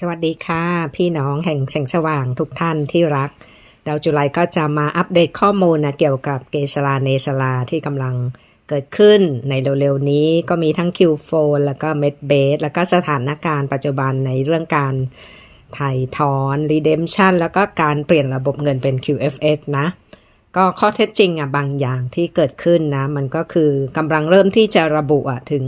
สวัสดีค่ะ พี่น้องแห่งแสงสว่างทุกท่านที่รัก ดาวจุไลก็จะมาอัปเดตข้อมูลนะเกี่ยวกับเกสราเนสลาที่กำลังเกิดขึ้นในเร็วๆนี้ก็มีทั้ง Q4 แล้วก็เมดเบสแล้วก็สถานการณ์ปัจจุบันในเรื่องการถ่ายถอน redemption แล้วก็การเปลี่ยนระบบเงินเป็น QFS นะ ก็ข้อเท็จจริงอะบางอย่างที่เกิดขึ้นนะ มันก็คือกำลังเริ่มที่จะระบุอะถึง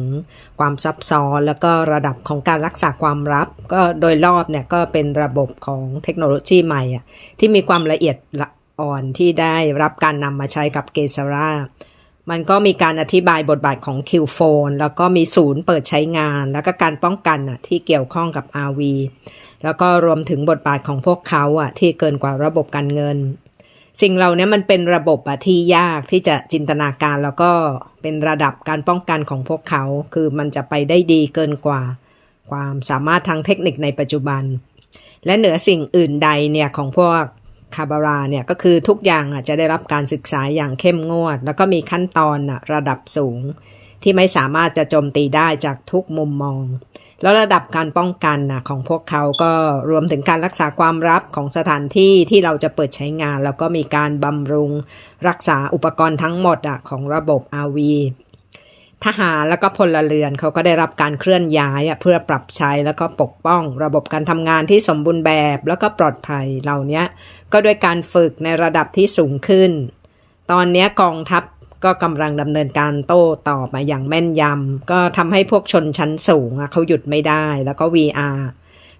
ความซับซ้อนแล้วก็ระดับของการรักษาความลับ ก็โดยรอบเนี่ยก็เป็นระบบของเทคโนโลยีใหม่อะที่มีความละเอียดละอ่อนที่ได้รับการนำมาใช้กับเกสรามันก็มีการอธิบายบทบาทของคิวโฟนแล้วก็มีศูนย์เปิดใช้งาน แล้วก็การป้องกันอะที่เกี่ยวข้องกับ RV แล้วก็รวมถึงบทบาทของพวกเขาอะที่เกินกว่าระบบการเงิน สิ่งเหล่านี้มันเป็นระบบอะที่ยากที่จะจินตนาการแล้วก็เป็นระดับการป้องกันของพวกเขา คือมันจะไปได้ดีเกินกว่า ความสามารถทางเทคนิคในปัจจุบัน และเหนือสิ่งอื่นใดเนี่ยของพวกคาบาราเนี่ยก็คือทุกอย่างอะจะได้รับการศึกษาอย่างเข้มงวด แล้วก็มีขั้นตอนอะระดับสูง ที่ไม่สามารถจะโจมตีได้จากทุกมุมมอง แล้วระดับการป้องกันนะของพวกเขาก็รวมถึงการรักษาความลับของสถานที่ที่เราจะเปิดใช้งาน แล้วก็มีการบำรุง รักษาอุปกรณ์ทั้งหมดอะของระบบ RV ทหารแล้วก็พลเรือนเขาก็ได้รับการเคลื่อนย้ายเพื่อปรับใช้แล้วก็ปกป้อง ระบบการทำงานที่สมบูรณ์แบบแล้วก็ปลอดภัยเหล่านี้ก็ด้วยการฝึกในระดับที่สูงขึ้น ตอนนี้กองทัพ ก็กำลังดำเนินการโต้ตอบมาอย่างแม่นยำ ก็ทำให้พวกชนชั้นสูงเขาหยุดไม่ได้แล้วก็ VR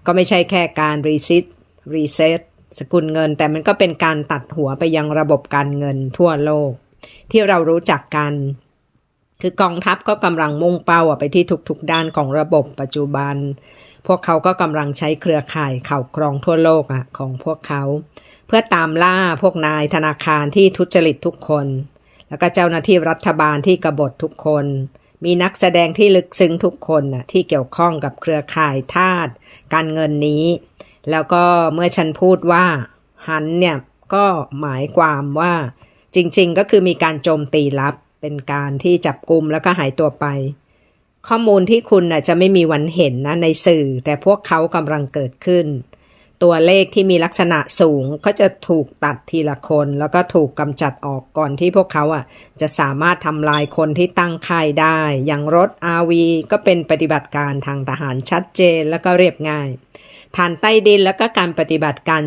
ก็ไม่ใช่แค่การรีซิตรีเซ็ตสกุลเงิน แต่มันก็เป็นการตัดหัวไปยังระบบการเงินทั่วโลก ที่เรารู้จักกัน คือกองทัพก็กำลังมุ่งเป้าไปที่ทุกๆด้านของระบบปัจจุบัน พวกเขาก็กำลังใช้เครือข่ายข่าวกรองทั่วโลกอะของพวกเขา เพื่อตามล่าพวกนายธนาคารที่ทุจริตทุกคน แล้วก็เจ้าหน้าที่รัฐบาลที่กบฏทุกคน มีนักแสดงที่ลึกซึ้งทุกคนน่ะที่เกี่ยวข้องกับเครือข่ายทาสการเงินนี้ แล้วก็เมื่อฉันพูดว่าหันเนี่ยก็หมายความว่าจริง ๆ ก็คือมีการโจมตีลับเป็นการที่จับกลุ่มแล้วก็หายตัวไป ข้อมูลที่คุณน่ะจะไม่มีวันเห็นนะในสื่อ แต่พวกเขากำลังเกิดขึ้น ตัวเลขที่มีลักษณะสูงก็จะถูกตัดทีละคน แล้วก็ถูกกำจัดออกก่อนที่พวกเขาอะจะสามารถทำลายคนที่ตั้งค่ายได้ อย่างรถ RV ก็เป็นปฏิบัติการทางทหารชัดเจนแล้วก็เรียบง่ายฐานใต้ดินแล้วก็การปฏิบัติการ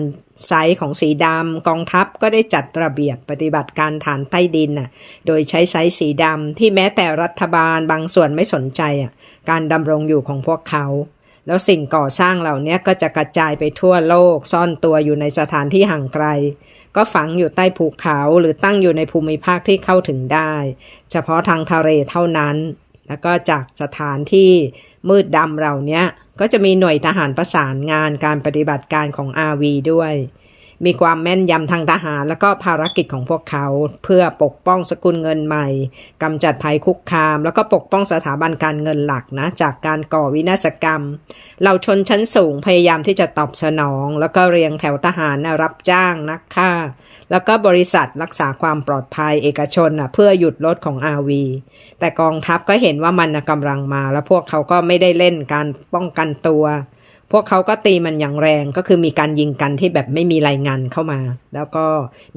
ไซส์ของสีดำกองทัพก็ได้จัดระเบียบปฏิบัติการฐานใต้ดินน่ะโดยใช้ไซส์สีดำที่แม้แต่รัฐบาลบางส่วนไม่สนใจอะการดำรงอยู่ของพวกเขา แล้วสิ่งก่อสร้างเหล่านี้ก็จะกระจายไปทั่วโลก ซ่อนตัวอยู่ในสถานที่ห่างไกล ก็ฝังอยู่ใต้ภูเขาหรือตั้งอยู่ในภูมิภาคที่เข้าถึงได้ เฉพาะทางทะเลเท่านั้น แล้วก็จากสถานที่มืดดำเหล่านี้ก็จะมีหน่วยทหารประสานงานการปฏิบัติการของ RV ด้วย มีความแม่นยำทางทหารแล้วก็ภารกิจของพวกเขา เพื่อปกป้องสกุลเงินใหม่กำจัดภัยคุกคาม แล้วก็ปกป้องสถาบันการเงินหลักนะจากการก่อวินาศกรรม เราชนชั้นสูงพยายามที่จะตอบสนอง แล้วก็เรียงแถวทหารนะรับจ้างนักฆ่า แล้วก็บริษัทรักษาความปลอดภัยเอกชนนะเพื่อหยุดรถของอาวีแต่กองทัพก็เห็นว่ามันนะกำลังมา แล้วพวกเขาก็ไม่ได้เล่นการป้องกันตัว พวกเขาก็ตีมันอย่างแรงก็คือมีการยิงกันที่แบบไม่มีรายงานเข้ามา แล้วก็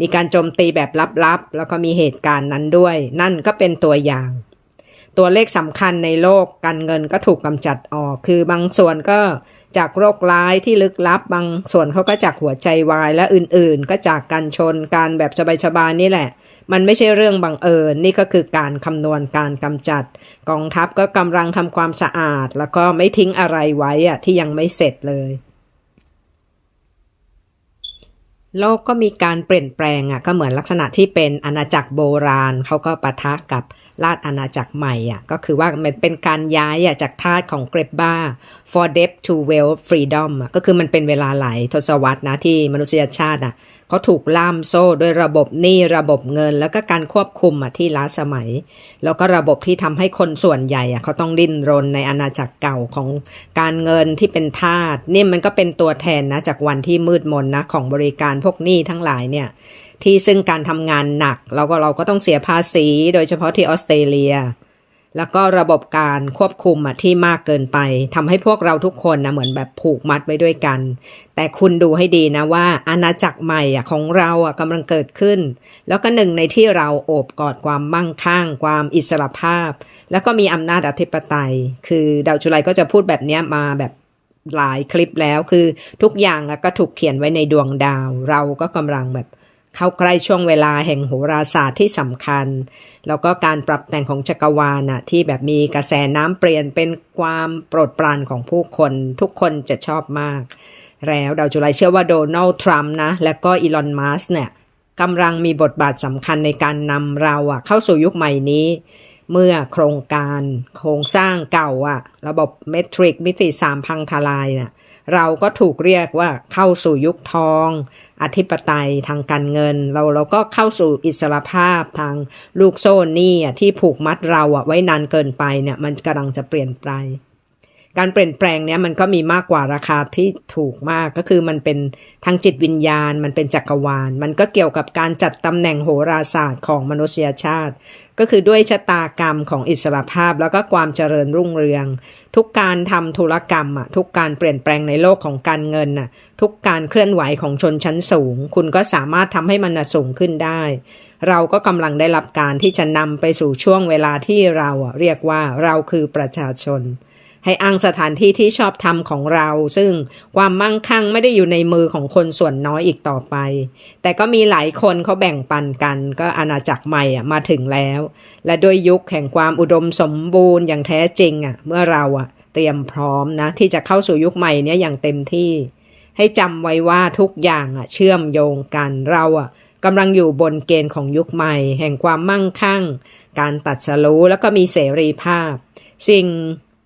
มีการโจมตีแบบลับๆ แล้วก็มีเหตุการณ์นั้นด้วย นั่นก็เป็นตัวอย่าง ตัวเลขสำคัญในโลกการเงินก็ถูกกำจัดออก คือบางส่วนก็จากโรคร้ายที่ลึกลับ บางส่วนเขาก็จากหัวใจวายและอื่นๆ ก็จากการชนการแบบสบายๆนี่แหละ มันไม่ใช่เรื่องบังเอิญนี่ก็คือการคำนวณการกำจัด กองทัพก็กำลังทำความสะอาด แล้วก็ไม่ทิ้งอะไรไว้อะที่ยังไม่เสร็จเลย โลกก็มีการเปลี่ยนแปลงอะก็เหมือนลักษณะที่เป็นอาณาจักรโบราณเขาก็ปะทะกับราชอาณาจักรใหม่อะก็คือว่ามันเป็นการย้ายอะจากทาสของเกรบบ้าฟอร์เดฟ to wealth freedom อะก็คือมันเป็นเวลาหลายทศวรรษนะที่มนุษยชาติอะเขาถูกล่ามโซ่ด้วยระบบหนี้ระบบเงิน แล้วก็การควบคุมอะที่ล้าสมัย แล้วก็ระบบที่ทำให้คนส่วนใหญ่อะเขาต้องดิ้นรนในอาณาจักรเก่าของการเงินที่เป็นทาสนี่มันก็เป็นตัวแทนนะจากวันที่มืดมนนะของบริการพวกหนี้ทั้งหลายเนี่ยที่ซึ่งการทำงานหนักเราก็เราก็ต้องเสียภาษี โดยเฉพาะที่ออสเตรเลีย แล้วก็ระบบการควบคุมอะที่มากเกินไปทำให้พวกเราทุกคนนะเหมือนแบบผูกมัดไว้ด้วยกัน แต่คุณดูให้ดีนะว่า อาณาจักรใหม่อะของเราอะกำลังเกิดขึ้น แล้วก็หนึ่งในที่เราโอบกอดความมั่งคั่ง ความอิสระภาพ แล้วก็มีอำนาจอธิปไตย คือดาวจุไลก็จะพูดแบบนี้มาแบบหลายคลิปแล้วคือทุกอย่างก็ถูกเขียนไว้ในดวงดาว เราก็กำลังแบบ เข้าใกล้ช่วงเวลาแห่งโหราศาสตร์ที่สำคัญ แล้วก็การปรับแต่งของจักรวาลน่ะที่แบบมีกระแสน้ำเปลี่ยนเป็นความโปรดปรานของผู้คน ทุกคนจะชอบมาก แล้วดาวจุไลเชื่อว่าโดนัลด์ทรัมป์นะ และก็อีลอนมัสเนี่ยกำลังมีบทบาทสำคัญในการนำเราอะเข้าสู่ยุคใหม่นี้ เมื่อโครงการโครงสร้างเก่าอะระบบเมทริกมิติสามพังทลายน่ะ เราก็ถูกเรียกว่าเข้าสู่ยุคทอง อธิปไตยทางการเงิน เราเราก็เข้าสู่อิสรภาพทางลูกโซ่นี่ที่ผูกมัดเราไว้นานเกินไปเนี่ยมันกำลังจะเปลี่ยนไป การเปลี่ยนแปลงเนี้ยมันก็มีมากกว่าราคาที่ถูกมากก็คือมันเป็นทางจิตวิญญาณ มันเป็นจักรวาล มันก็เกี่ยวกับการจัดตำแหน่งโหราศาสตร์ของมนุษยชาติ ก็คือด้วยชะตากรรมของอิสรภาพแล้วก็ความเจริญรุ่งเรือง ทุกการทำธุรกรรมอะทุกการเปลี่ยนแปลงในโลกของการเงินอะทุกการเคลื่อนไหวของชนชั้นสูง คุณก็สามารถทำให้มันสูงขึ้นได้ เราก็กำลังได้รับการที่จะนำไปสู่ช่วงเวลาที่เราเรียกว่าเราคือประชาชน ให้อ้างสถานที่ที่ชอบทำของเรา ซึ่งความมั่งคั่งไม่ได้อยู่ในมือของคนส่วนน้อยอีกต่อไป แต่ก็มีหลายคนเขาแบ่งปันกัน ก็อาณาจักรใหม่อะมาถึงแล้ว และด้วยยุคแห่งความอุดมสมบูรณ์อย่างแท้จริงอะเมื่อเราอะเตรียมพร้อมนะที่จะเข้าสู่ยุคใหม่เนี้ยอย่างเต็มที่ ให้จำไว้ว่าทุกอย่างอะเชื่อมโยงกันเราอะกำลังอยู่บนเกณฑ์ของยุคใหม่ แห่งความมั่งคั่ง การตัดสรู้แล้วก็มีเสรีภาพ สิ่ง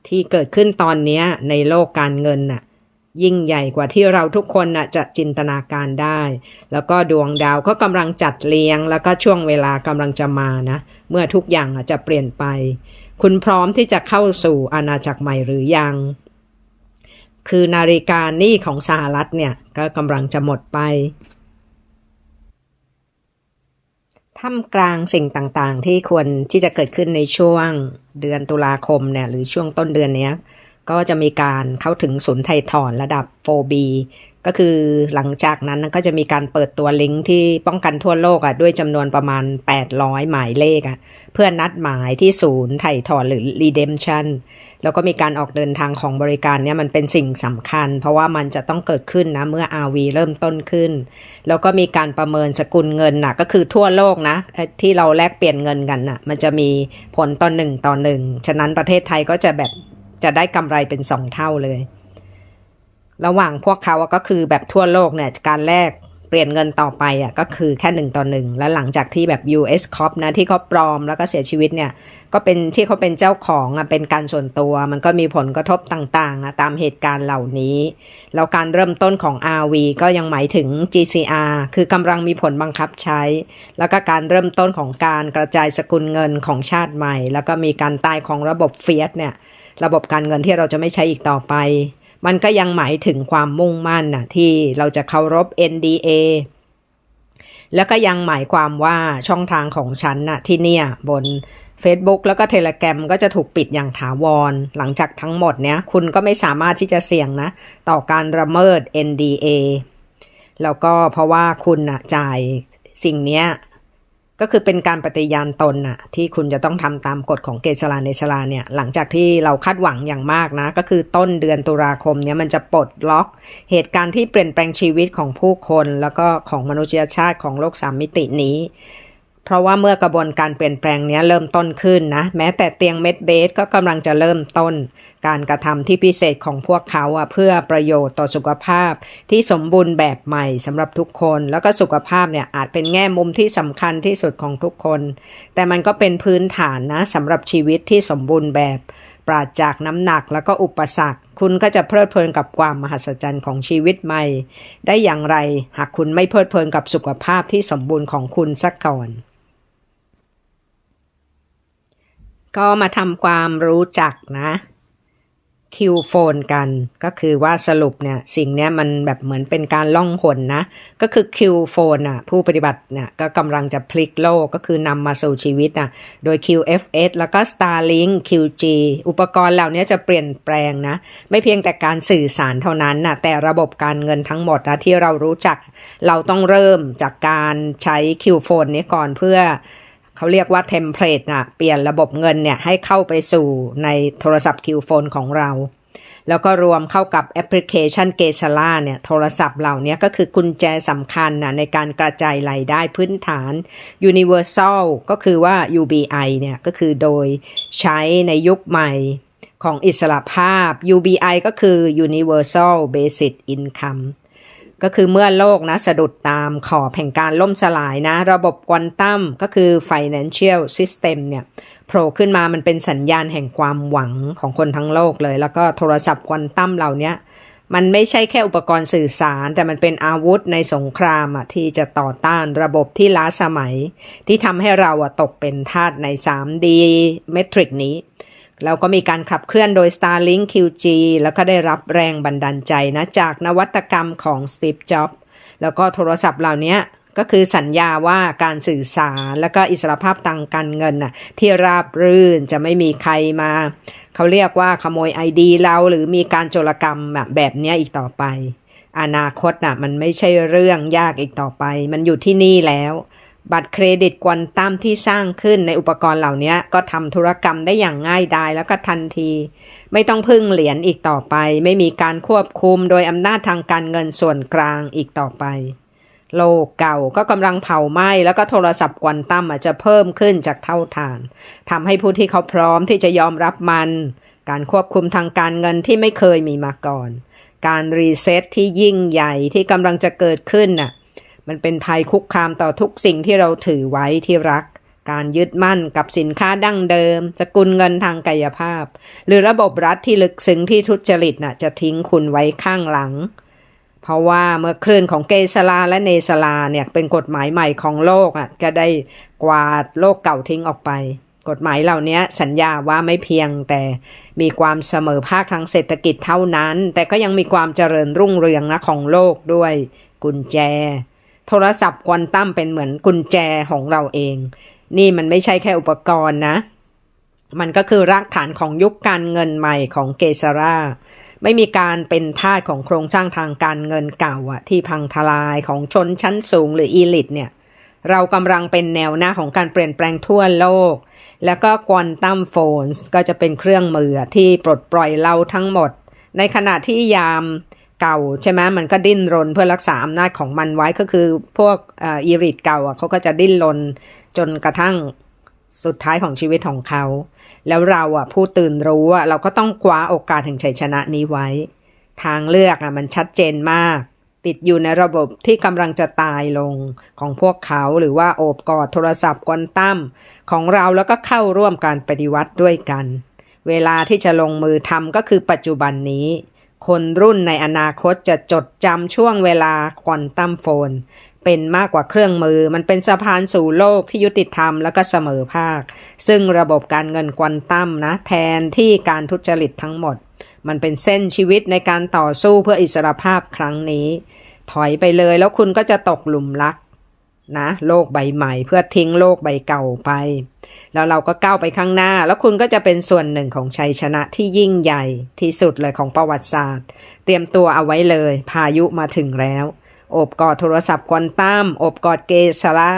ที่เกิดขึ้นตอนนี้ในโลกการเงินน่ะยิ่งใหญ่กว่าที่เราทุกคนน่ะจะจินตนาการได้ แล้วก็ดวงดาวก็กำลังจัดเลี้ยง แล้วก็ช่วงเวลากำลังจะมานะ เมื่อทุกอย่างจะเปลี่ยนไป คุณพร้อมที่จะเข้าสู่อาณาจักรใหม่หรือยัง คือนาฬิกานี่ของสหรัฐเนี่ยก็กำลังจะหมดไป ท่ามกลางสิ่งต่างๆ ที่ควรที่จะเกิดขึ้นในช่วงเดือนตุลาคมเนี่ยหรือช่วงต้นเดือนนี้ก็จะมีการเข้าถึงศูนย์ไทยถอนระดับ 4B ก็คือหลังจากนั้นก็จะมีการเปิดตัวลิงก์ที่ป้องกันทั่วโลกอะด้วยจำนวนประมาณ 800 หมายเลขอะเพื่อนัดหมายที่ศูนย์ไถ่ถอนหรือ redemption แล้วก็มีการออกเดินทางของบริการเนี่ยมันเป็นสิ่งสำคัญ เพราะว่ามันจะต้องเกิดขึ้นนะเมื่อ RV เริ่มต้นขึ้น แล้วก็มีการประเมินสกุลเงินน่ะก็คือทั่วโลกนะที่เราแลกเปลี่ยนเงินกันน่ะมันจะมีผลต่อหนึ่งต่อหนึ่งฉะนั้นประเทศไทยก็จะแบบจะได้กำไรเป็นสองเท่าเลย ระหว่างพวกเขาก็คือแบบทั่วโลกเนี่ยการแลก เปลี่ยนเงินต่อไปอะก็คือแค่หนึ่งต่อหนึ่งแล้วหลังจากที่แบบ US Corp นะที่เขาปลอมแล้วก็เสียชีวิตเนี่ยก็เป็นที่เขาเป็นเจ้าของอะเป็นการส่วนตัว มันก็มีผลกระทบต่างๆอะตามเหตุการณ์เหล่านี้ แล้วการเริ่มต้นของ RV ก็ยังหมายถึง GCR คือกำลังมีผลบังคับใช้ แล้วก็การเริ่มต้นของการกระจายสกุลเงินของชาติใหม่ แล้วก็มีการตายของระบบเฟียสเนี่ยระบบการเงินที่เราจะไม่ใช้อีกต่อไป มันก็ยังหมายถึงความมุ่งมั่นนะที่เราจะเคารพ NDA แล้วก็ยังหมายความว่าช่องทางของฉันน่ะที่เนี่ยบน Facebook แล้วก็เทเลแกรมก็จะถูกปิดอย่างถาวร หลังจากทั้งหมดเนี้ยคุณก็ไม่สามารถที่จะเสี่ยงนะ ต่อการระเมิด NDA แล้วก็เพราะว่าคุณนะจ่ายสิ่งเนี้ย ก็คือเป็นการปฏิญาณตนน่ะที่คุณจะต้องทำตามกฎของเกษราเนชลาเนี่ยหลังจากที่เราคาดหวังอย่างมากนะ ก็คือต้นเดือนตุลาคมเนี่ยมันจะปลดล็อก เหตุการณ์ที่เปลี่ยนแปลงชีวิตของผู้คน แล้วก็ของมนุษยชาติของโลกสามมิตินี้ เพราะว่าเมื่อกระบวนการเปลี่ยนแปลงนี้เริ่มต้นขึ้นนะแม้แต่เตียงเม็ดเบสก็กำลังจะเริ่มต้น การกระทำที่พิเศษของพวกเขาเพื่อประโยชน์ต่อสุขภาพ ที่สมบูรณ์แบบใหม่สำหรับทุกคน แล้วก็สุขภาพเนี่ยอาจเป็นแง่มุมที่สำคัญที่สุดของทุกคน แต่มันก็เป็นพื้นฐานนะสำหรับชีวิตที่สมบูรณ์แบบปราศจากน้ำหนักแล้วก็อุปสรรค คุณก็จะเพลิดเพลินกับความมหัศจรรย์ของชีวิตใหม่ ได้อย่างไร หากคุณไม่เพลิดเพลินกับสุขภาพที่สมบูรณ์ของคุณสักก่อน ก็มาทำความรู้จักนะคิวโฟนกันก็คือว่าสรุปเนี่ยสิ่งเนี้ยมันแบบเหมือนเป็นการล่องหนนะ ก็คือคิวโฟนอะผู้ปฏิบัติเนี่ยก็กำลังจะพลิกโลกก็คือนำมาสู่ชีวิตอะโดย QFS แล้วก็ Starlink QG อุปกรณ์เหล่านี้จะเปลี่ยนแปลงนะ ไม่เพียงแต่การสื่อสารเท่านั้นนะแต่ระบบการเงินทั้งหมดนะที่เรารู้จัก เราต้องเริ่มจากการใช้คิวโฟนนี้ก่อนเพื่อ เขาเรียกว่าเทมเพลตนะเปลี่ยนระบบเงินเนี่ยให้เข้าไปสู่ในโทรศัพท์คิวโฟนของเรา แล้วก็รวมเข้ากับแอปพลิเคชันเกซาล่าเนี่ยโทรศัพท์เหล่านี้ก็คือกุญแจสำคัญนะในการกระจายรายได้พื้นฐาน Universal ก็คือว่า UBI เนี่ยก็คือโดยใช้ในยุคใหม่ของอิสระภาพ UBI ก็คือ Universal Basic Income ก็คือเมื่อโลกนะสะดุดตามขอบแห่งการล่มสลายนะ ระบบควอนตัมก็คือ financial system เนี่ยโผล่ขึ้นมามันเป็นสัญญาณแห่งความหวังของคนทั้งโลกเลย แล้วก็โทรศัพท์ควอนตัมเหล่านี้มันไม่ใช่แค่อุปกรณ์สื่อสาร แต่มันเป็นอาวุธในสงครามอะที่จะต่อต้านระบบที่ล้าสมัย ที่ทำให้เราอะตกเป็นทาสใน 3D เมทริกนี้ แล้วก็มีการขับเคลื่อนโดย Starlink QG แล้วก็ได้รับแรงบันดาลใจนะจากนวัตกรรมของ Steve Jobs แล้วก็โทรศัพท์เหล่านี้ก็คือสัญญาว่าการสื่อสารแล้วก็อิสรภาพทางการเงินน่ะที่ราบรื่นจะไม่มีใครมา เขาเรียกว่าขโมยไอดีเราหรือมีการโจรกรรมแบบแบบนี้อีกต่อไป อนาคตน่ะมันไม่ใช่เรื่องยากอีกต่อไป มันอยู่ที่นี่แล้ว บัตรเครดิตควนตั้มที่สร้างขึ้นในอุปกรณ์เหล่านี้ก็ทำธุรกรรมได้อย่างง่ายดายแล้วก็ทันที ไม่ต้องพึ่งเหรียญอีกต่อไป ไม่มีการควบคุมโดยอำนาจทางการเงินส่วนกลางอีกต่อไป โลกเก่าก็กำลังเผาไหม้แล้วก็โทรศัพท์ควนตั้มอาจจะเพิ่มขึ้นจากเท่าทานทำให้ผู้ที่เขาพร้อมที่จะยอมรับมัน การควบคุมทางการเงินที่ไม่เคยมีมาก่อน การรีเซ็ตที่ยิ่งใหญ่ที่กำลังจะเกิดขึ้นน่ะ มันเป็นภัยคุกคามต่อทุกสิ่งที่เราถือไว้ที่รัก การยึดมั่นกับสินค้าดั้งเดิม สกุลเงินทางกายภาพ หรือระบบรัฐที่ลึกซึ้งที่ทุจริตน่ะจะทิ้งคุณไว้ข้างหลัง เพราะว่าเมื่อคลื่นของเกสลาและเนสลาเนี่ยเป็นกฎหมายใหม่ของโลกอะก็ได้กวาดโลกเก่าทิ้งออกไปกฎหมายเหล่านี้สัญญาว่าไม่เพียงแต่มีความเสมอภาคทางเศรษฐกิจเท่านั้น แต่ก็ยังมีความเจริญรุ่งเรืองนะของโลกด้วย กุญแจ โทรศัพท์ควอนตัมเป็นเหมือนกุญแจของเราเอง นี่มันไม่ใช่แค่อุปกรณ์นะ มันก็คือรากฐานของยุคการเงินใหม่ของเกซาร่าไม่มีการเป็นทาสของโครงสร้างทางการเงินเก่าอะที่พังทลายของชนชั้นสูงหรืออีลิตเนี่ยเรากำลังเป็นแนวหน้าของการเปลี่ยนแปลงทั่วโลก แล้วก็ควอนตัมโฟนส์ก็จะเป็นเครื่องมือที่ปลดปล่อยเราทั้งหมด ในขณะที่ยาม เก่าใช่ไหมมันก็ดิ้นรนเพื่อรักษาอำนาจของมันไว้ก็คือพวกอีริตเก่าเขาก็จะดิ้นรนจนกระทั่งสุดท้ายของชีวิตของเขา แล้วเราอะผู้ตื่นรู้อะเราก็ต้องคว้าโอกาสแห่งชัยชนะนี้ไว้ ทางเลือกอะมันชัดเจนมาก ติดอยู่ในระบบที่กำลังจะตายลงของพวกเขาหรือว่าโอบกอดโทรศัพท์ควนตั้มของเราแล้วก็เข้าร่วมการปฏิวัติด้วยกัน เวลาที่จะลงมือทำก็คือปัจจุบันนี้ คนรุ่นในอนาคตจะจดจำช่วงเวลาควอนตัมโฟน เป็นมากกว่าเครื่องมือ มันเป็นสะพานสู่โลกที่ยุติธรรมแล้วก็เสมอภาค ซึ่งระบบการเงินควอนตัมนะ แทนที่การทุจริตทั้งหมด มันเป็นเส้นชีวิตในการต่อสู้เพื่ออิสรภาพครั้งนี้ ถอยไปเลยแล้วคุณก็จะตกหลุมรักนะ โลกใบใหม่เพื่อทิ้งโลกใบเก่าไป แล้วเราก็ก้าวไปข้างหน้า แล้วคุณก็จะเป็นส่วนหนึ่งของชัยชนะที่ยิ่งใหญ่ที่สุดเลยของประวัติศาสตร์ เตรียมตัวเอาไว้เลย พายุมาถึงแล้ว โอบกอดโทรศัพท์ควอนตัมโอบกอดเกซาร่า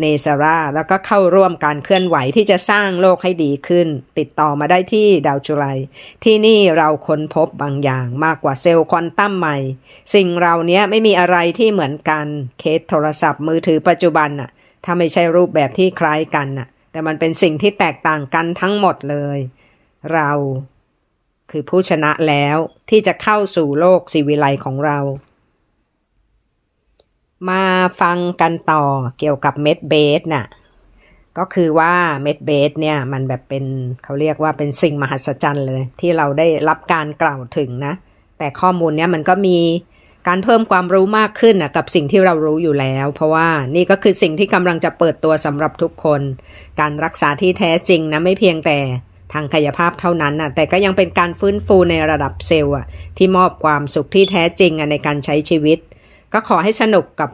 เนซาร่าแล้วก็เข้าร่วมการเคลื่อนไหวที่จะสร้างโลกให้ดีขึ้น ติดต่อมาได้ที่ดาวจุไลที่นี่เราค้นพบบางอย่างมากกว่าเซลล์ควอนตัมใหม่ สิ่งเราเนี้ยไม่มีอะไรที่เหมือนกัน เคสโทรศัพท์มือถือปัจจุบันน่ะถ้าไม่ใช่รูปแบบที่คล้ายกันน่ะ แต่มันเป็นสิ่งที่แตกต่างกันทั้งหมดเลย เราคือผู้ชนะแล้วที่จะเข้าสู่โลกสิวิไลของเรา มาฟังกันต่อเกี่ยวกับเม็ดเบสน่ะก็คือว่าเม็ดเบสเนี่ยมันแบบเป็นเขาเรียกว่าเป็นสิ่งมหัศจรรย์เลย ที่เราได้รับการกล่าวถึงนะ แต่ข้อมูลเนี้ยมันก็มี การเพิ่มความรู้มากขึ้นนะกับสิ่งที่เรารู้อยู่แล้ว เพราะว่านี่ก็คือสิ่งที่กำลังจะเปิดตัวสำหรับทุกคน การรักษาที่แท้จริงนะไม่เพียงแต่ทางกายภาพเท่านั้นนะแต่ก็ยังเป็นการฟื้นฟูในระดับเซลล์ที่มอบความสุขที่แท้จริงในการใช้ชีวิต ก็ขอให้สนุกกับ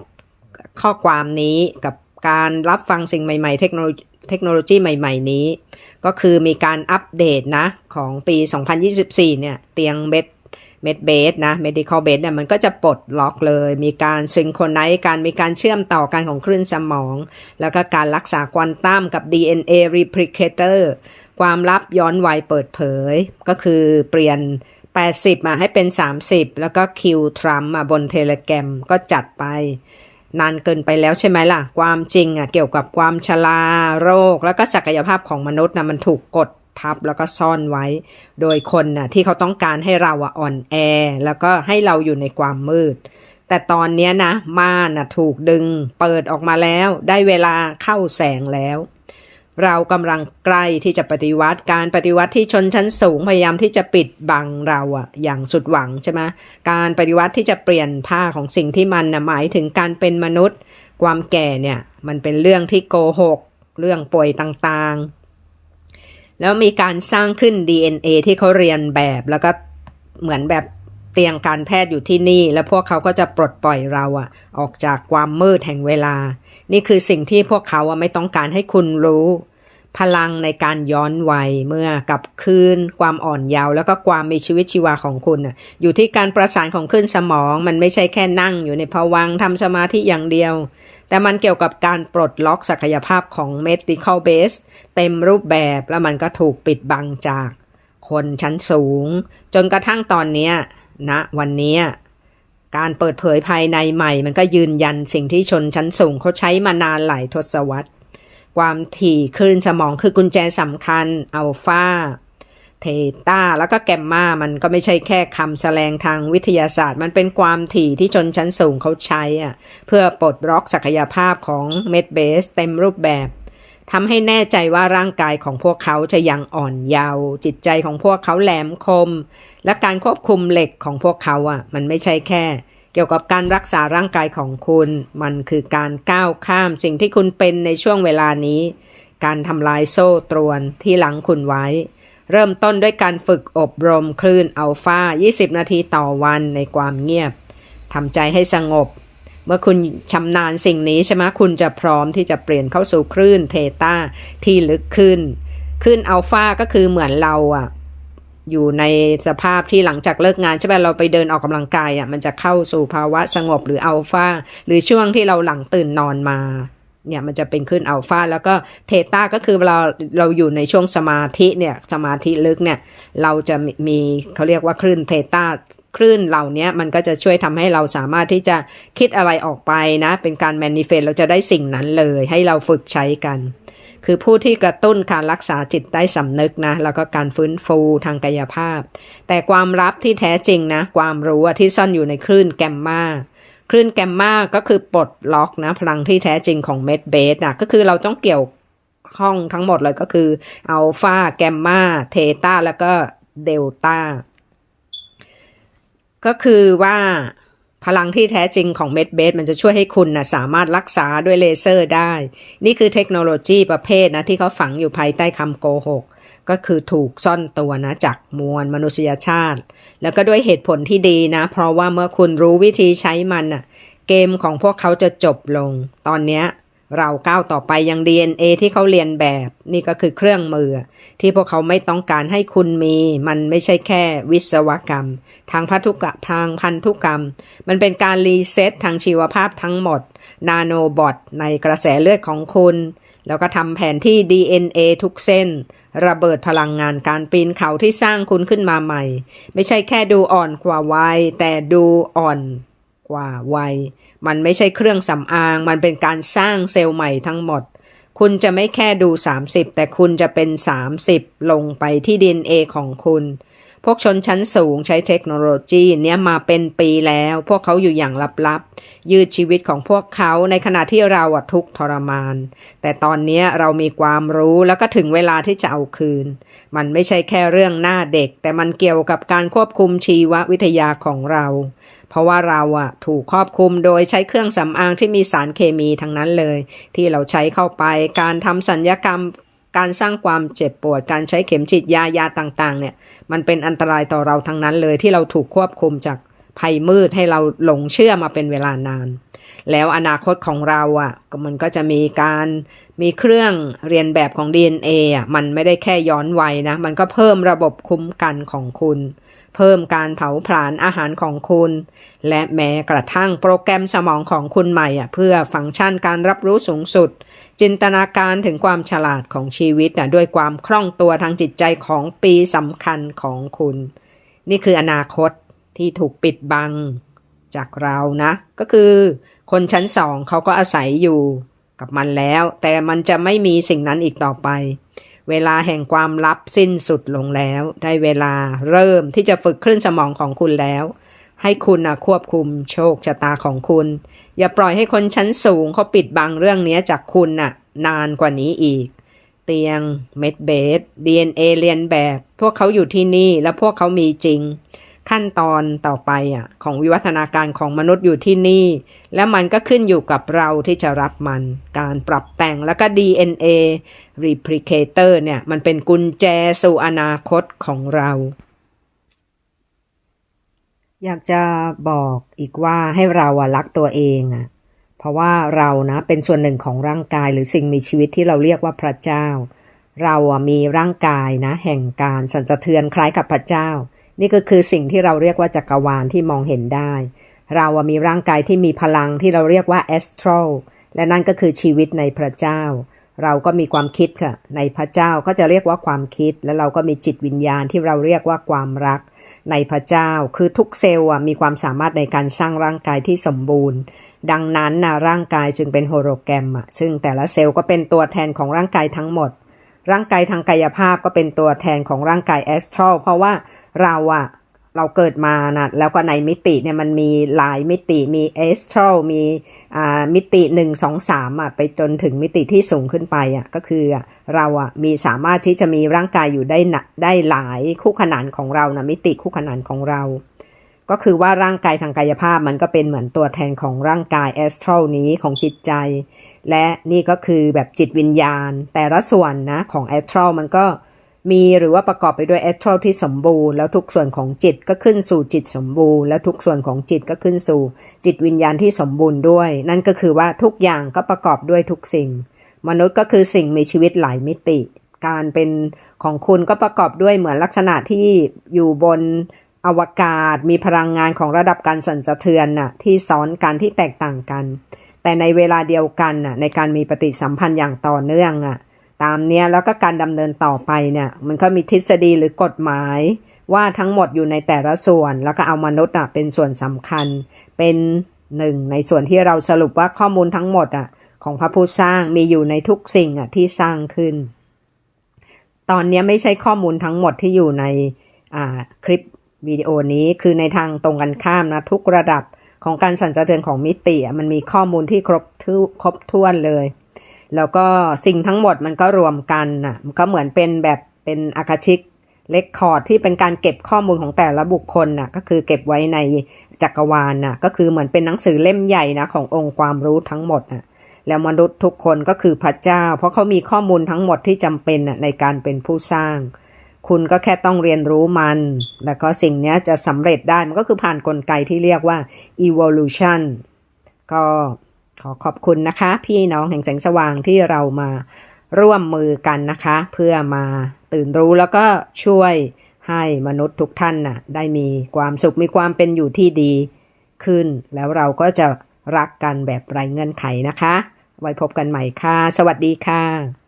ข้อความนี้กับการรับฟังสิ่งใหม่ ๆ เทคโนโลยีเทคโนโลยีใหม่ ๆ นี้ ก็คือมีการอัปเดตนะของปี 2024 เนี่ย เตียงเม็ด เม็ดเบสนะ medical base เนี่ยมันก็จะปลดล็อกเลย มีการซิงโครไนซ์การมีการเชื่อมต่อกันของคลื่นสมอง แล้วก็การรักษาควอนตัมกับ DNA replicator ความลับย้อนวัยเปิดเผย ก็คือเปลี่ยน 80 มาให้เป็น 30 แล้วก็คิวทรัมมาบนเทเลแกรมก็จัดไป นานเกินไปแล้วใช่ไหมล่ะ ความจริงอะเกี่ยวกับความชราโรค แล้วก็ศักยภาพของมนุษย์นะมันถูกกด ทับแล้วก็ซ่อนไว้ โดยคนน่ะที่เขาต้องการให้เราอ่อนแอ แล้วก็ให้เราอยู่ในความมืด แต่ตอนนี้นะ ม่านน่ะถูกดึง เปิดออกมาแล้ว ได้เวลาเข้าแสงแล้ว เรากำลังใกล้ที่จะปฏิวัติการปฏิวัติที่ชนชั้นสูงพยายามที่จะปิดบังเราอะอย่างสุดหวังใช่ไหมการปฏิวัติที่จะเปลี่ยนผ้าของสิ่งที่มันนะหมายถึงการเป็นมนุษย์ ความแก่เนี่ยมันเป็นเรื่องที่โกหก เรื่องป่วยต่างๆ แล้วมีการสร้างขึ้น DNA ที่เขาเรียนแบบแล้วก็เหมือนแบบเตียงการแพทย์อยู่ที่นี่ แล้วพวกเขาก็จะปลดปล่อยเราอะออกจากความมืดแห่งเวลา นี่คือสิ่งที่พวกเขาไม่ต้องการให้คุณรู้ พลังในการย้อนวัยเมื่อกับคืน ความอ่อนเยาว์แล้วก็ความมีชีวิตชีวาของคุณอยู่ที่การประสานของคลื่นสมอง มันไม่ใช่แค่นั่งอยู่ในภวังทำสมาธิอย่างเดียว แต่มันเกี่ยวกับการปลดล็อกศักยภาพของ medical base เต็มรูปแบบแล้วมันก็ถูกปิดบังจาก คนชั้นสูง จนกระทั่งตอนนี้นะวันนี้การเปิดเผยภายในใหม่ มันก็ยืนยันสิ่งที่ชนชั้นสูงเขาใช้มานานหลายทศวรรษ ความถี่คลื่นสมองคือกุญแจสำคัญอัลฟาเทตาแล้วก็แกมมามันก็ไม่ใช่แค่คำแสลงทางวิทยาศาสตร์ มันเป็นความถี่ที่ชนชั้นสูงเขาใช้อะเพื่อปลดล็อกศักยภาพของเม็ดเบสเต็มรูปแบบทำให้แน่ใจว่าร่างกายของพวกเขาจะยังอ่อนเยาว์จิตใจของพวกเขาแหลมคม และการควบคุมเหล็กของพวกเขาอะ มันไม่ใช่แค่ เกี่ยวกับการรักษาร่างกายของคุณ มันคือการก้าวข้ามสิ่งที่คุณเป็นในช่วงเวลานี้ การทำลายโซ่ตรวนที่หลังคุณไว้ เริ่มต้นด้วยการฝึกอบรมคลื่นอัลฟา20 นาทีต่อวันในความเงียบทำใจให้สงบ เมื่อคุณชำนาญสิ่งนี้ใช่ไหมคุณจะพร้อมที่จะเปลี่ยนเข้าสู่คลื่นเทตาที่ลึกขึ้นคลื่นอัลฟาก็คือเหมือนเราอะ อยู่ในสภาพที่หลังจากเลิกงานใช่ไหมเราไปเดินออกกำลังกายอะมันจะเข้าสู่ภาวะสงบหรืออัลฟาหรือช่วงที่เราหลังตื่นนอนมาเนี่ยมันจะเป็นขึ้นอัลฟาแล้วก็เทต้าก็คือเราเราอยู่ในช่วงสมาธิเนี่ยสมาธิลึกเนี่ยเราจะมีเขาเรียกว่าคลื่นเทต้าคลื่นเหล่านี้มันก็จะช่วยทำให้เราสามารถที่จะคิดอะไรออกไปนะ เป็นการแมนิเฟสเราจะได้สิ่งนั้นเลย ให้เราฝึกใช้กัน คือผู้ที่กระตุ้นการรักษาจิตได้สำนึกนะแล้วก็การฟื้นฟูทางกายภาพ แต่ความลับที่แท้จริงนะความรู้ที่ซ่อนอยู่ในคลื่นแกมมาคลื่นแกมมาก็คือปลดล็อกนะพลังที่แท้จริงของเม็ดเบสนะก็คือเราต้องเกี่ยวข้องทั้งหมดเลยก็คืออัลฟาแกมมาเทต้าแล้วก็เดลต้าก็คือว่า พลังที่แท้จริงของเม็ดเบสมันจะช่วยให้คุณนะสามารถรักษาด้วยเลเซอร์ได้ นี่คือเทคโนโลยีประเภทนะที่เขาฝังอยู่ภายใต้คำโกหก ก็คือถูกซ่อนตัวนะจากมวลมนุษยชาติ แล้วก็ด้วยเหตุผลที่ดีนะ เพราะว่าเมื่อคุณรู้วิธีใช้มันน่ะเกมของพวกเขาจะจบลง ตอนเนี้ย เราก้าวต่อไปยัง DNA ที่เขาเรียนแบบ นี่ก็คือเครื่องมือ ที่พวกเขาไม่ต้องการให้คุณมี มันไม่ใช่แค่วิศวกรรม ทางพันธุกรรมทางพันธุกรรม มันเป็นการรีเซ็ตทางชีวภาพทั้งหมด นาโนบอทในกระแสเลือดของคุณ แล้วก็ทำแผนที่ DNA ทุกเส้น ระเบิดพลังงานการปีนเขาที่สร้างคุณขึ้นมาใหม่ ไม่ใช่แค่ดูอ่อนกว่าวัยแต่ดูอ่อน กว่าวัย มันไม่ใช่เครื่องสำอาง มันเป็นการสร้างเซลล์ใหม่ทั้งหมด คุณจะไม่แค่ดู 30 แต่คุณจะเป็น 30 ลงไปที่ DNA ของคุณ พวกชนชั้นสูงใช้เทคโนโลยีเนี้ยมาเป็นปีแล้ว พวกเขาอยู่อย่างลับๆ ยืดชีวิตของพวกเขาในขณะที่เราทุกทรมาน แต่ตอนนี้เรามีความรู้แล้วก็ถึงเวลาที่จะเอาคืน มันไม่ใช่แค่เรื่องหน้าเด็ก แต่มันเกี่ยวกับการควบคุมชีววิทยาของเรา เพราะว่าเราอะถูกครอบคุมโดยใช้เครื่องสำอางที่มีสารเคมีทั้งนั้นเลย ที่เราใช้เข้าไปการทำสัญญกรรม การสร้างความเจ็บปวด การใช้เข็มฉีดยายาต่างๆ เนี่ยมันเป็นอันตรายต่อเราทั้งนั้นเลยที่เราถูกควบคุมจากภัยมืดให้เราหลงเชื่อมาเป็นเวลานาน แล้วอนาคตของเราอะมันก็จะมีการมีเครื่องเรียนแบบของ DNA อะมันไม่ได้แค่ย้อนวัยนะ มันก็เพิ่มระบบคุ้มกันของคุณ เพิ่มการเผาผลาญอาหารของคุณ และแม้กระทั่งโปรแกรมสมองของคุณใหม่อะเพื่อฟังก์ชันการรับรู้สูงสุด จินตนาการถึงความฉลาดของชีวิตอะด้วยความคล่องตัวทางจิตใจของปีสำคัญของคุณ นี่คืออนาคตที่ถูกปิดบังจากเรานะ ก็คือคนชั้นสองเขาก็อาศัยอยู่กับมันแล้ว แต่มันจะไม่มีสิ่งนั้นอีกต่อไป เวลาแห่งความลับสิ้นสุดลงแล้ว ได้เวลาเริ่มที่จะฝึกคลื่นสมองของคุณแล้ว ให้คุณนะควบคุมโชคชะตาของคุณ อย่าปล่อยให้คนชั้นสูงเขาปิดบังเรื่องนี้จากคุณน่ะ นานกว่านี้อีก เตียง เม็ดเบส DNA เรียนแบบ พวกเขาอยู่ที่นี่และพวกเขามีจริง ขั้นตอนต่อไปอะของวิวัฒนาการของมนุษย์อยู่ที่นี่ และมันก็ขึ้นอยู่กับเราที่จะรับมัน การปรับแต่งแล้วก็ DNA replicator เนี่ยมันเป็นกุญแจสู่อนาคตของเรา อยากจะบอกอีกว่าให้เราอะรักตัวเองอะเพราะว่าเรานะเป็นส่วนหนึ่งของร่างกายหรือสิ่งมีชีวิตที่เราเรียกว่าพระเจ้า เราอะมีร่างกายนะ แห่งการสั่นสะเทือนคล้ายกับพระเจ้า นี่ก็คือสิ่งที่เราเรียกว่าจักรวาลที่มองเห็นได้ เราอะมีร่างกายที่มีพลังที่เราเรียกว่า astral และนั่นก็คือชีวิตในพระเจ้า เราก็มีความคิดค่ะ ในพระเจ้าก็จะเรียกว่าความคิด และเราก็มีจิตวิญญาณที่เราเรียกว่าความรัก ในพระเจ้าคือทุกเซลล์มีความสามารถในการสร้างร่างกายที่สมบูรณ์ ดังนั้นนะร่างกายจึงเป็นโฮโลแกรมซึ่งแต่ละเซลล์ก็เป็นตัวแทนของร่างกายทั้งหมด ร่างกายทางกายภาพก็เป็นตัวแทนของร่างกายแอสทรัลเพราะว่าเราอะ เราเกิดมานะแล้วก็ในมิติเนี่ยมันมีหลายมิติมีเอสทรัลมีอ่ามิติหนึ่งสองสามอะไปจนถึงมิติที่สูงขึ้นไปอะก็คืออะเราอะมีสามารถที่จะมีร่างกายอยู่ได้นะได้หลายคู่ขนานของเรานะมิติคู่ขนานของเรา ก็คือว่าร่างกายทางกายภาพมันก็เป็นเหมือนตัวแทนของร่างกายแอสทรัลนี้ของจิตใจ และนี่ก็คือแบบจิตวิญญาณ แต่ละส่วนนะของแอสทรัลมันก็ มีหรือว่าประกอบไปด้วยแอสทรัลที่สมบูรณ์แล้วทุกส่วนของจิตก็ขึ้นสู่จิตสมบูรณ์แล้วทุกส่วนของจิตก็ขึ้นสู่ จิตวิญญาณที่สมบูรณ์ด้วย นั่นก็คือว่าทุกอย่างก็ประกอบด้วยทุกสิ่ง มนุษย์ก็คือสิ่งมีชีวิตหลายมิติ การเป็นของคุณก็ประกอบด้วยเหมือนลักษณะที่อยู่บนอวกาศ มีพลังงานของระดับการสั่นสะเทือนน่ะที่ซ้อนกันที่แตกต่างกัน แต่ในเวลาเดียวกันน่ะในการมีปฏิสัมพันธ์อย่างต่อเนื่องอะ ตามเนี้ยแล้วก็การดำเนินต่อไปเนี่ยมันก็มีทฤษฎีหรือกฎหมาย ว่าทั้งหมดอยู่ในแต่ละส่วน แล้วก็เอามนุษย์อะเป็นส่วนสำคัญ เป็นหนึ่งในส่วนที่เราสรุปว่าข้อมูลทั้งหมดอะของพระผู้สร้างมีอยู่ในทุกสิ่งอะที่สร้างขึ้น ตอนนี้ไม่ใช่ข้อมูลทั้งหมดที่อยู่ในอ่าคลิปวิดีโอนี้คือในทางตรงกันข้ามนะทุกระดับของการสั่นสะเทือนของมิติมันมีข้อมูลที่ครบทครบถ้วนเลย แล้วก็สิ่งทั้งหมดมันก็รวมกันน่ะมันก็เหมือนเป็นแบบเป็นอาคาชิกเลคคอร์ดที่เป็นการเก็บข้อมูลของแต่ละบุคคลน่ะก็คือเก็บไว้ในจักรวาลน่ะก็คือเหมือนเป็นหนังสือเล่มใหญ่นะขององค์ความรู้ทั้งหมดน่ะแล้วมนุษย์ทุกคนก็คือพระเจ้า เพราะเขามีข้อมูลทั้งหมดที่จำเป็นน่ะในการเป็นผู้สร้าง คุณก็แค่ต้องเรียนรู้มัน แล้วก็สิ่งนี้จะสำเร็จได้มันก็คือผ่านนกลไกที่เรียกว่า evolution ก็ ขอขอบคุณนะคะ พี่น้องแห่งแสงสว่างที่เรามาร่วมมือกันนะคะ เพื่อมาตื่นรู้แล้วก็ช่วยให้มนุษย์ทุกท่านน่ะได้มีความสุขมีความเป็นอยู่ที่ดีขึ้น แล้วเราก็จะรักกันแบบไร้เงื่อนไขนะคะ ไว้พบกันใหม่ค่ะ สวัสดีค่ะ